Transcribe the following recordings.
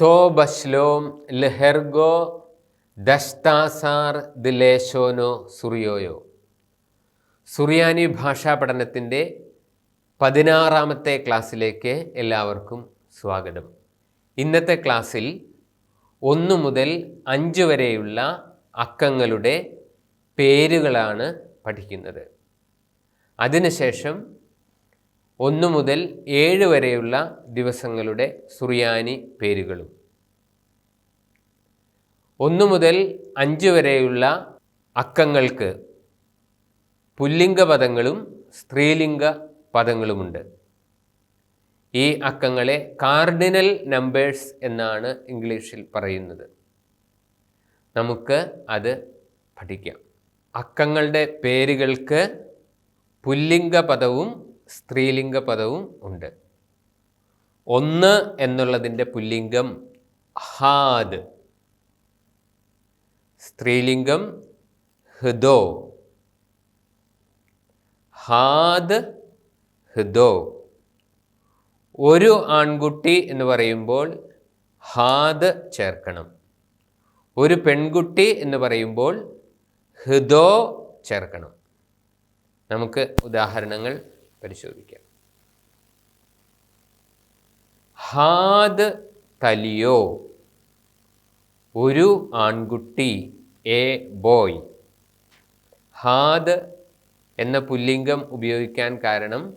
തോ ബശ്ലോം ലെഹെർഗോ ദഷ്താസാർ ദിലേശോനോ സുറിയോയോ? സുറിയാനി ഭാഷാ പഠനത്തിന്റെ പതിനാറാമത്തെ ക്ലാസ്സിലേക്ക് എല്ലാവർക്കും സ്വാഗതം. ഇന്നത്തെ ക്ലാസ്സിൽ ഒന്ന് മുതൽ അഞ്ച് വരെയുള്ള അക്കങ്ങളുടെ പേരുകളാണ് പഠിക്കുന്നത്. അതിനുശേഷം ഒന്ന് മുതൽ ഏഴ് വരെയുള്ള ദിവസങ്ങളുടെ സുറിയാനി പേരുകളും ഒന്ന് മുതൽ അഞ്ച് വരെയുള്ള അക്കങ്ങൾക്ക് പുല്ലിംഗ പദങ്ങളും സ്ത്രീലിംഗ പദങ്ങളുമുണ്ട് ഈ അക്കങ്ങളെ കാർഡിനൽ നമ്പേഴ്സ് എന്നാണ് ഇംഗ്ലീഷിൽ പറയുന്നത്. നമുക്ക് അത് പഠിക്കാം. അക്കങ്ങളുടെ പേരുകൾക്ക് പുല്ലിംഗ പദവും സ്ത്രീലിംഗ പദവും ഉണ്ട്. ഒന്ന് എന്നുള്ളതിന്റെ പുല്ലിംഗം ഹാദ് സ്ത്രീലിംഗം ഹൃദോ. ഹാദ് ഹൃദോ. ഒരു ആൺകുട്ടി എന്ന് പറയുമ്പോൾ ഹാദ് ചേർക്കണം. ഒരു പെൺകുട്ടി എന്ന് പറയുമ്പോൾ ഹൃദോ ചേർക്കണം. നമുക്ക് ഉദാഹരണങ്ങൾ പരിശോധിക്കാം. ഹാദ് തലിയോ. ഒരു ആൺകുട്ടി എ ബോയ് ഹാദ് എന്ന പുല്ലിംഗം ഉപയോഗിക്കാൻ കാരണം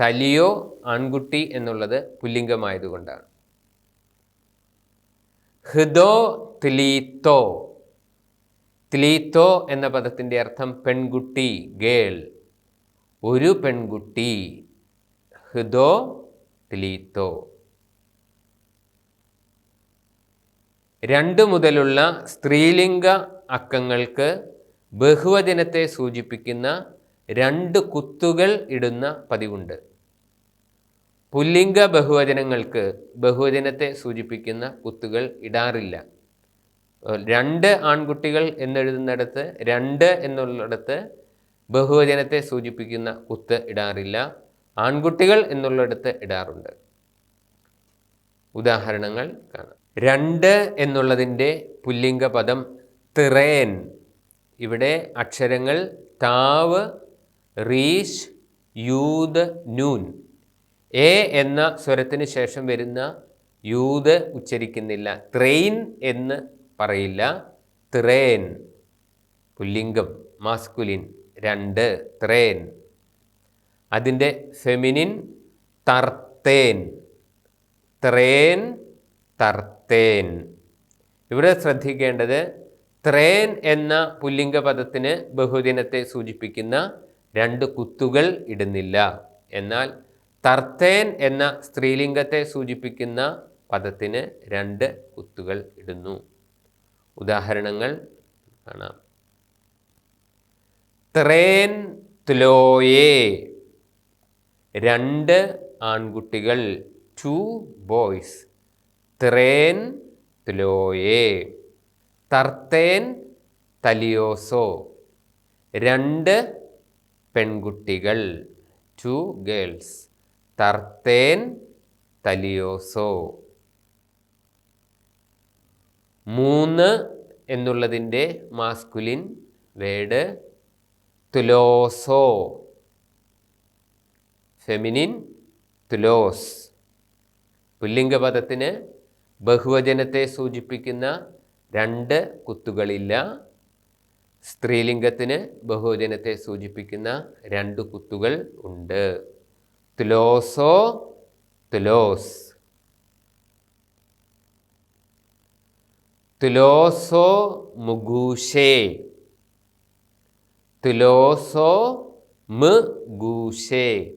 തലിയോ ആൺകുട്ടി എന്നുള്ളത് പുല്ലിംഗമായതുകൊണ്ടാണ്. ഹൃദോ ത്ലീത്തോ. ത്ലീത്തോ എന്ന പദത്തിന്റെ അർത്ഥം പെൺകുട്ടി ഗേൾ. ഒരു പെൺകുട്ടി. ഹൃദോ ത്ലീത്തോ. രണ്ട് മുതലുള്ള സ്ത്രീലിംഗ അക്കങ്ങൾക്ക് ബഹുവചനത്തെ സൂചിപ്പിക്കുന്ന രണ്ട് കുത്തുകൾ ഇടുന്ന പതിവുണ്ട്. പുല്ലിംഗ ബഹുവചനങ്ങൾക്ക് ബഹുവചനത്തെ സൂചിപ്പിക്കുന്ന കുത്തുകൾ ഇടാറില്ല. രണ്ട് ആൺകുട്ടികൾ എന്നെഴുതുന്നിടത്ത് രണ്ട് എന്നുള്ളിടത്ത് ബഹുവചനത്തെ സൂചിപ്പിക്കുന്ന കുത്ത് ഇടാറില്ല. ആൺകുട്ടികൾ എന്നുള്ളിടത്ത് ഇടാറുണ്ട്. ഉദാഹരണങ്ങൾ കാണാം. രണ്ട് എന്നുള്ളതിന്റെ പുല്ലിംഗ പദം തിറേൻ ഇവിടെ അക്ഷരങ്ങൾ താവ് റീഷ് യൂത് നൂൻ. എ എന്ന സ്വരത്തിന് ശേഷം വരുന്ന യൂത് ഉച്ചരിക്കുന്നില്ല. ത്രെയിൻ എന്ന് പറയില്ല. ത്രേൻ. പുല്ലിംഗം മാസ്കുലിൻ. രണ്ട് ത്രേൻ. അതിന്റെ ഫെമിനിൻ തർത്തേൻ. ത്രേൻ തർത്തേൻ. ഇവിടെ ശ്രദ്ധിക്കേണ്ടത് ത്രേൻ എന്ന പുല്ലിംഗ പദത്തിന് ബഹുദിനത്തെ സൂചിപ്പിക്കുന്ന രണ്ട് കുത്തുകൾ ഇടുന്നില്ല. എന്നാൽ തർത്തേൻ എന്ന സ്ത്രീലിംഗത്തെ സൂചിപ്പിക്കുന്ന പദത്തിന് രണ്ട് കുത്തുകൾ ഇടുന്നു. ഉദാഹരണങ്ങൾ കാണാം. ത്രേൻ ത്ലോയേ രണ്ട് ആൺകുട്ടികൾ ടു ബോയ്സ് ത്രേൻ ത്ലോയേ. തർത്തേൻ തലിയോസോ. രണ്ട് പെൺകുട്ടികൾ. ടു ഗേൾസ് തർത്തേൻ തലിയോസോ. മൂന്ന് എന്നുള്ളതിന്റെ മാസ്കുലിൻ വേഡ് തുലോസോ. ഫെമിനിൻ തുലോസ്. പുല്ലിംഗപദത്തിന് ബഹുവചനത്തെ സൂചിപ്പിക്കുന്ന രണ്ട് കുത്തുകളില്ല. സ്ത്രീലിംഗത്തിന് ബഹുവചനത്തെ സൂചിപ്പിക്കുന്ന രണ്ട് കുത്തുകൾ ഉണ്ട്. തുലോസോ തുലോസ്. തുലോസോ മുഗൂഷേ. തുലോസോ മുഗൂഷേ.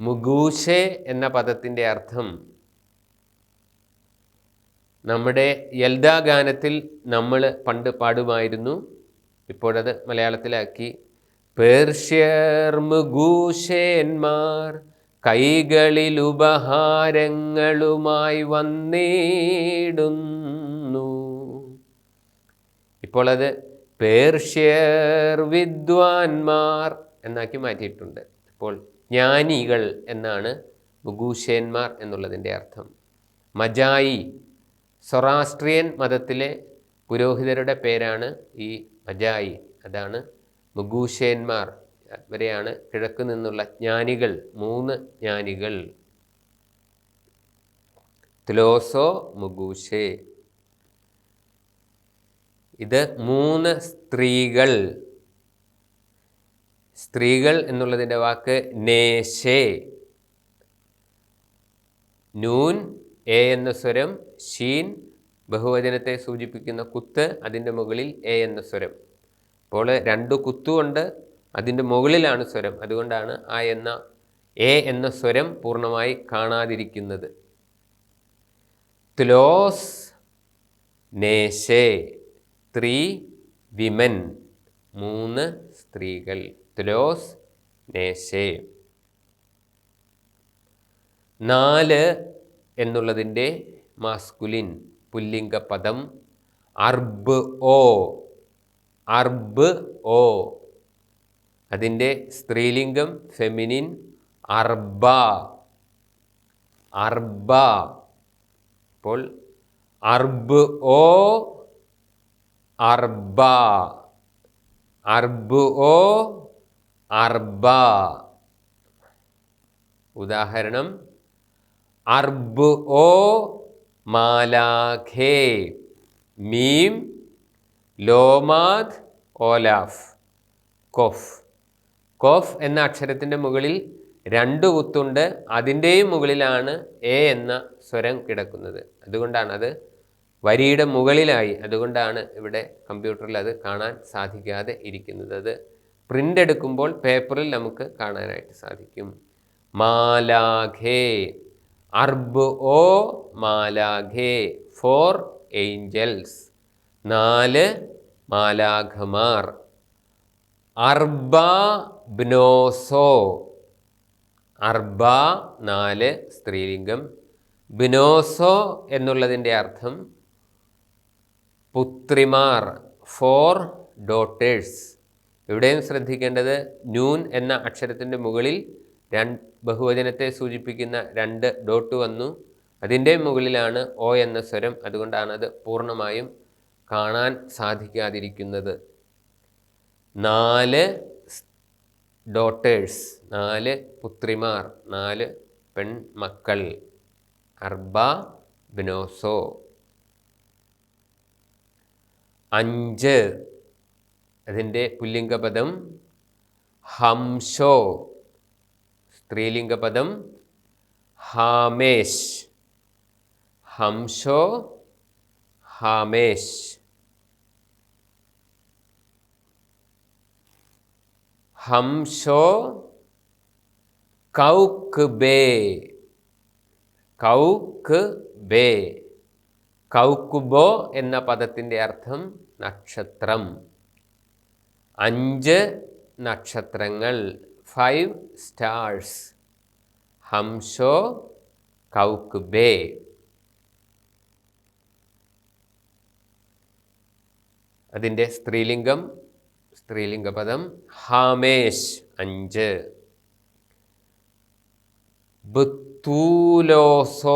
മുഗൂഷേ എന്ന പദത്തിന്റെ അർത്ഥം നമ്മുടെ യൽദാ ഗാനത്തിൽ നമ്മൾ പണ്ട് പാടുമായിരുന്നു. ഇപ്പോഴത് മലയാളത്തിലാക്കി. പേർഷ്യർ മുഗൂഷേന്മാർ കൈകളിൽ ഉപഹാരങ്ങളുമായി വന്നിടുന്നു. ഇപ്പോൾ അത് പേർഷ്യർ വിദ്വാൻമാർ എന്നാക്കി മാറ്റിയിട്ടുണ്ട്. ഇപ്പോൾ ജ്ഞാനികൾ എന്നാണ് മുഗൂഷേന്മാർ എന്നുള്ളതിന്റെ അർത്ഥം. മജായി സൊറാസ്ട്രിയൻ മതത്തിലെ പുരോഹിതരുടെ പേരാണ് ഈ അജായി അതാണ് മുഗൂഷേന്മാർ വരെയാണ് കിഴക്ക് നിന്നുള്ള ജ്ഞാനികൾ മൂന്ന് ജ്ഞാനികൾ. ത്ലോസോ മുഗൂഷേ. ഇത് മൂന്ന് സ്ത്രീകൾ. സ്ത്രീകൾ എന്നുള്ളതിന്റെ വാക്ക് നേശേ. നൂൻ എ എന്ന സ്വരം ഷീൻ ബഹുവചനത്തെ സൂചിപ്പിക്കുന്ന കുത്ത് അതിന്റെ മുകളിൽ എ എന്ന സ്വരം. അപ്പോൾ രണ്ട് കുത്തുകൊണ്ട് അതിന്റെ മുകളിലാണ് സ്വരം. അതുകൊണ്ടാണ് ആ എന്ന എ എന്ന സ്വരം പൂർണമായി കാണാതിരിക്കുന്നത്. ത്ലോസ് നേശേ ത്രീ വിമൻ മൂന്ന് സ്ത്രീകൾ. ത്ലോസ് നേശേ. നാല് എന്നുള്ളതിന്റെ മാസ്കുലിൻ പുല്ലിംഗ പദം അർബ് ഓ അർബ് ഓ. അതിന്റെ സ്ത്രീലിംഗം ഫെമിനിൻ അർബ അർബ. അപ്പോൾ അർബ് ഓ അർബ. അർബ് ഓ അർബ. ഉദാഹരണം അർബ് ഓ മാലാഖേ. മീം ലോമാദ് ഓലാഫ്. കൊഫ്. കൊഫ് എന്ന അക്ഷരത്തിന്റെ മുകളിൽ രണ്ട് കുത്തുണ്ട്. അതിന്റെയും മുകളിലാണ് എ എന്ന സ്വരം കിടക്കുന്നത്. അതുകൊണ്ടാണ് അത് വരിയുടെ മുകളിലായി. അതുകൊണ്ടാണ് ഇവിടെ കമ്പ്യൂട്ടറിൽ അത് കാണാൻ സാധിക്കാതെ ഇരിക്കുന്നത്. അത് പ്രിന്റ് എടുക്കുമ്പോൾ പേപ്പറിൽ നമുക്ക് കാണാനായിട്ട് സാധിക്കും. മാലാഖേ. അർബ് ഓ മാലാഖേ ഫോർ ഏഞ്ചൽസ്. നാല് മാലാഖമാർ. അർബ ബ്നോസോ. അർബ നാല് സ്ത്രീലിംഗം. ബിനോസോ എന്നുള്ളതിന്റെ അർത്ഥം പുത്രിമാർ ഫോർ ഡോട്ടേഴ്സ്. ഇവിടെയും ശ്രദ്ധിക്കേണ്ടത് നൂൻ എന്ന അക്ഷരത്തിന്റെ മുകളിൽ രണ്ട് ബഹുവചനത്തെ സൂചിപ്പിക്കുന്ന രണ്ട് ഡോട്ട് വന്നു. അതിന്റെ മുകളിലാണ് ഓ എന്ന സ്വരം. അതുകൊണ്ടാണ് അത് പൂർണമായും കാണാൻ സാധിക്കാതിരിക്കുന്നത്. നാല് ഡോട്ടേഴ്സ് നാല് പുത്രിമാർ നാല് പെൺമക്കൾ. അർബ ബിനോസോ. അഞ്ച് അതിന്റെ പുല്ലിംഗപദം ഹംസോ സ്ത്രീലിംഗപദം ഹാമേശ്. ഹംസോ ഹാമേശ്. ഹംസോ കൗക്ക് ബേ കൗക്ക് ബേ കൗക്കുബോ എന്ന പദത്തിന്റെ അർത്ഥം നക്ഷത്രം. അഞ്ച് നക്ഷത്രങ്ങൾ. ഫൈവ് സ്റ്റാർസ് ഹംസോ ബേ അതിന്റെ സ്ത്രീലിംഗം സ്ത്രീലിംഗപദം ഹാമേഷ് അഞ്ച്. ബുത്തൂലോസോ.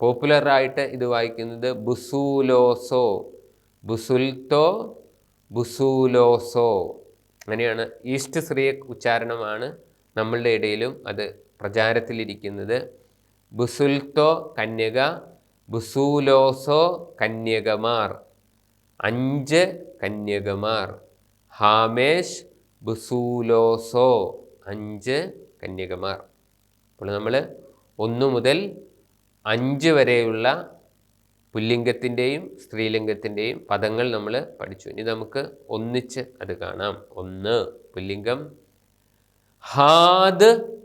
പോപ്പുലറായിട്ട് ഇത് വായിക്കുന്നത് ബുസൂലോസോ. ബുസുൽത്തോ ബുസൂലോസോ. അങ്ങനെയാണ് ഈസ്റ്റ് സ്ത്രീയ ഉച്ചാരണമാണ് നമ്മളുടെ ഇടയിലും അത് പ്രചാരത്തിലിരിക്കുന്നത്. ബുസുൽത്തോ കന്യക ബുസൂലോസോ കന്യകമാർ. അഞ്ച് കന്യകമാർ. ഹാമേഷ് ബുസൂലോസോ. അഞ്ച് കന്യകമാർ. അപ്പോൾ നമ്മൾ ഒന്ന് മുതൽ അഞ്ച് വരെയുള്ള പുല്ലിംഗത്തിന്റെയും സ്ത്രീലിംഗത്തിന്റെയും പദങ്ങൾ നമ്മൾ പഠിച്ചു. ഇനി നമുക്ക് ഒന്നിച്ച് അത് കാണാം. ഒന്ന് പുല്ലിംഗം. ഹാദ്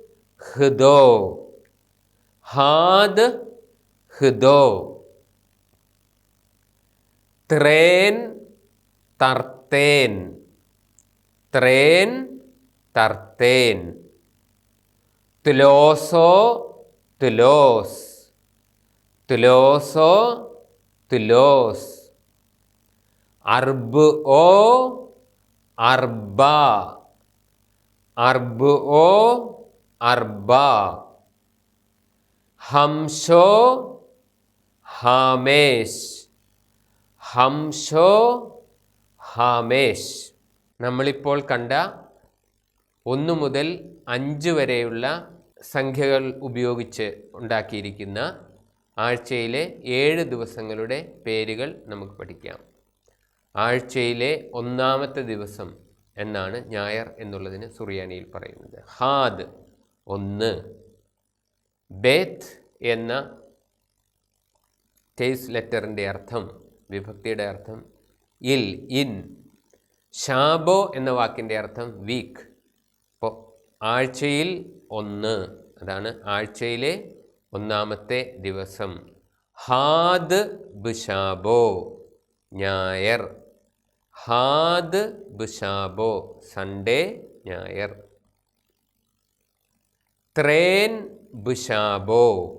ഹൃദോ. ഹാദ് ഹൃദോ. ത്രേൻ തർത്തേൻ. ത്രേൻ തർത്തേൻ. തുലോസോ തുലോസ്. തുലോസോ തുലോസ് അർബ് ഓ അർബ. അർബ് ഓ അർബ. ഹംസോ ഹാമേഷ് ഹംസോ ഹാമേഷ് നമ്മളിപ്പോൾ കണ്ട ഒന്നു മുതൽ അഞ്ച് വരെയുള്ള സംഖ്യകൾ ഉപയോഗിച്ച് ഉണ്ടാക്കിയിരിക്കുന്ന ആഴ്ചയിലെ ഏഴ് ദിവസങ്ങളുടെ പേരുകൾ നമുക്ക് പഠിക്കാം. ആഴ്ചയിലെ ഒന്നാമത്തെ ദിവസം എന്നാണ് ഞായർ എന്നുള്ളതിന് സുറിയാനിയിൽ പറയുന്നത്. ഹാദ് ഒന്ന്. ബേത്ത് എന്ന കേസ് ലെറ്ററിന്റെ അർത്ഥം വിഭക്തിയുടെ അർത്ഥം ഇൽ ഇൻ. ഷാബോ എന്ന വാക്കിന്റെ അർത്ഥം വീക്ക്. അപ്പോൾ ആഴ്ചയിൽ ഒന്ന്. അതാണ് ആഴ്ചയിലെ ഒന്നാമത്തെ ദിവസം. ഹാദ് ബുഷാബോ ഞായർ. ഹാദ് ബുഷാബോ സൺഡേ ഞായർ. ത്രേൻ ബുഷാബോ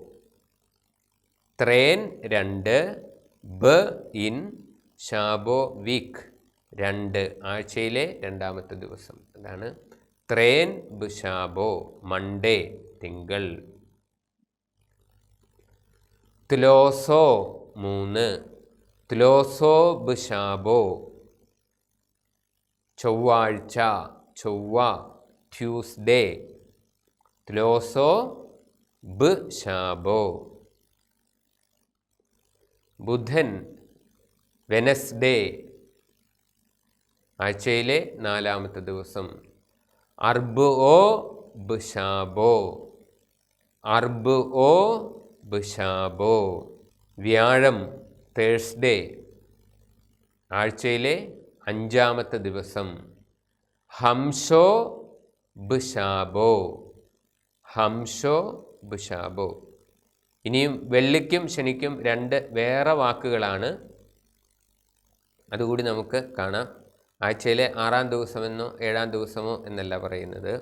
ത്രേൻ രണ്ട് ബ ഇൻ ഷാബോ വീക്ക്. രണ്ട് ആഴ്ചയിലെ രണ്ടാമത്തെ ദിവസം. അതാണ് ത്രേൻ ബുഷാബോ മൺഡേ തിങ്കൾ. തുലോസോ മൂന്ന്. തുലോസോ ബുഷാബോ. ചൊവ്വാഴ്ച ചൊവ്വ ട്യൂസ്ഡേ. തുലോസോ ബ് ഷാബോ ബുധൻ വെനസ്ഡേ. ആഴ്ചയിലെ നാലാമത്തെ ദിവസം. അർബ് ഓ ബുഷാബോ. അർബ് ഓ ബുഷാബോ വ്യാഴം തേഴ്സ്ഡേ ആഴ്ചയിലെ അഞ്ചാമത്തെ ദിവസം. ഹംസോ ബുഷാബോ ഹംസോ ബുഷാബോ ഇനിയും വെള്ളിക്കും ശനിക്കും രണ്ട് വേറെ വാക്കുകളാണ്. അതുകൂടി നമുക്ക് കാണാം. ആഴ്ചയിലെ ആറാം ദിവസമെന്നോ ഏഴാം ദിവസമോ എന്നല്ല പറയുന്നത്.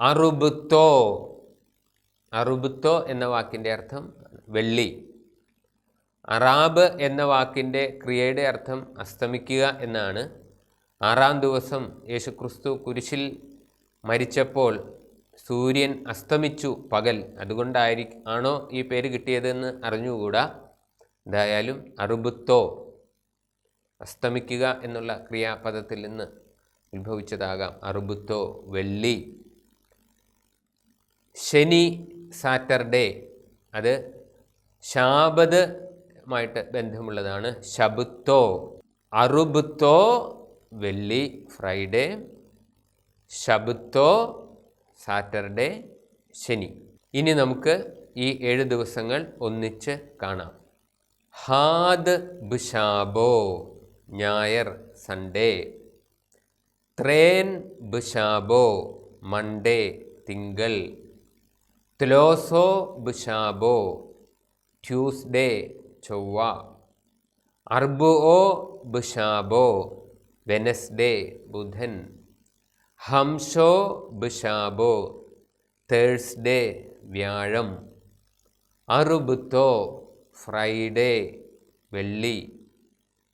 അറുബുത്തോ. അറുബുത്തോ എന്ന വാക്കിന്റെ അർത്ഥം വെള്ളി. അറാബ് എന്ന വാക്കിന്റെ ക്രിയയുടെ അർത്ഥം അസ്തമിക്കുക എന്നാണ്. ആറാം ദിവസം യേശുക്രിസ്തു കുരിശിൽ മരിച്ചപ്പോൾ സൂര്യൻ അസ്തമിച്ചു പകൽ. അതുകൊണ്ടായിരി ആണോ ഈ പേര് കിട്ടിയതെന്ന് അറിഞ്ഞുകൂടാ? എന്തായാലും അറുബുത്തോ അസ്തമിക്കുക എന്നുള്ള ക്രിയാപദത്തിൽ നിന്ന് ഉത്ഭവിച്ചതാകാം. അറുബുത്തോ വെള്ളി. ശനി സാറ്റർഡേ. അത് ശാബദമായിട്ട് ബന്ധമുള്ളതാണ്. ശബുത്തോ അറുബുത്തോ വെള്ളി ഫ്രൈഡേ. ശബുത്തോ സാറ്റർഡേ ശനി. ഇനി നമുക്ക് ഈ ഏഴ് ദിവസങ്ങൾ ഒന്നിച്ച് കാണാം. ഹാദ് ബുഷാബോ ഞായർ സൺഡേ. ത്രേൻ ബുഷാബോ മൺഡേ തിങ്കൾ. ത്ലോസോ ബുഷാബോ ട്യൂസ്ഡേ ചൊവ്വ. അർബുഓ ബുഷാബോ വെനസ്ഡേ ബുധൻ. ഹംഷോ ബുഷാബോ തേഴ്സ്ഡേ വ്യാഴം. അറുബുത്തോ ഫ്രൈഡേ വെള്ളി.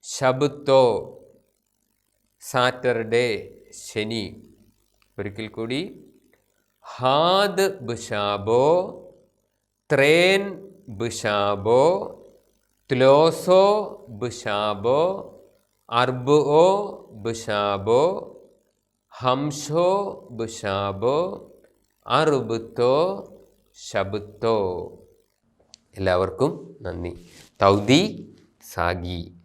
ശബുത്തോ സാറ്റർഡേ ശനി. ഒരിക്കൽ കൂടി ഹാദ് ബുഷാബോ ത്രേൻ ബുഷാബോ ത്ലോസോ ബുഷാബോ അർബുഓ ബുഷാബോ ഹംഷോ ബുഷാബോ അറുബുത്തോ ശബുത്തോ. എല്ലാവർക്കും നന്ദി. തൗദി സാഗി.